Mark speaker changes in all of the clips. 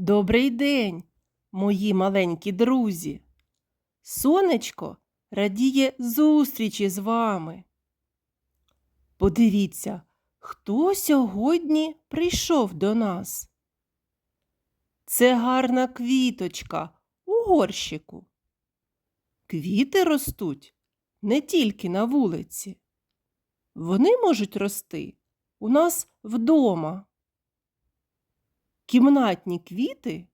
Speaker 1: Добрий день, мої маленькі друзі. Сонечко радіє зустрічі з вами. Подивіться, хто сьогодні прийшов до нас. Це гарна квіточка у горщику. Квіти ростуть не тільки на вулиці. Вони можуть рости у нас вдома. Кімнатні квіти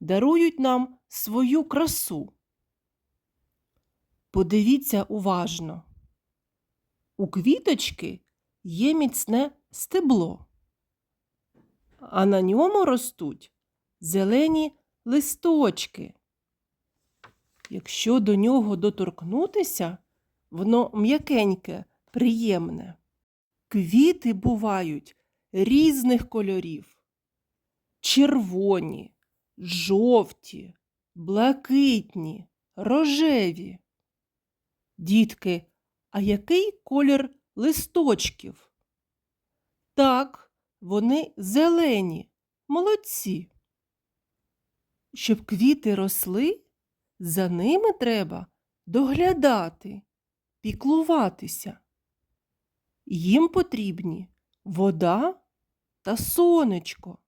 Speaker 1: дарують нам свою красу. Подивіться уважно. У квіточки є міцне стебло, а на ньому ростуть зелені листочки. Якщо до нього доторкнутися, воно м'якеньке, приємне. Квіти бувають різних кольорів червоні, жовті, блакитні, рожеві. Дітки, а який колір листочків? Так, вони зелені, молодці. Щоб квіти росли, за ними треба доглядати, піклуватися. Їм потрібні вода та сонечко.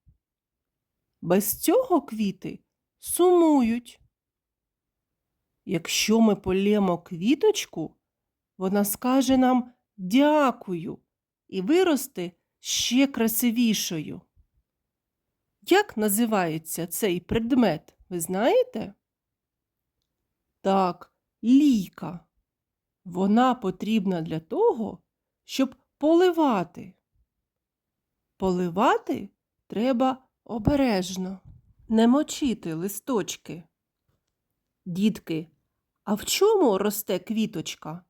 Speaker 1: Без цього квіти сумують. Якщо ми полємо квіточку, вона скаже нам дякую і виросте ще красивішою. Як називається цей предмет, ви знаєте? Так, лійка. Вона потрібна для того, щоб поливати. Поливати треба обережно, не мочити листочки. Дітки, а в чому росте квіточка?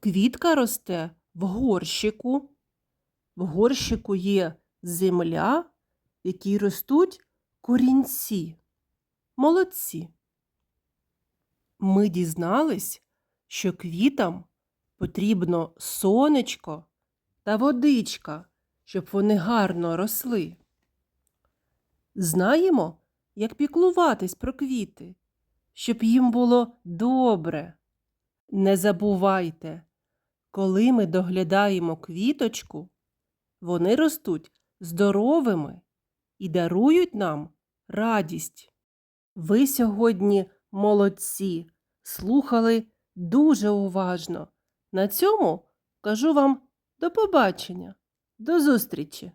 Speaker 1: Квітка росте в горщику. В горщику є земля, в якій ростуть корінці. Молодці. Ми дізнались, що квітам потрібно сонечко та водичка, щоб вони гарно росли. Знаємо, як піклуватись про квіти, щоб їм було добре. Не забувайте, коли ми доглядаємо квіточку, вони ростуть здоровими і дарують нам радість. Ви сьогодні молодці, слухали дуже уважно. На цьому кажу вам до побачення, до зустрічі!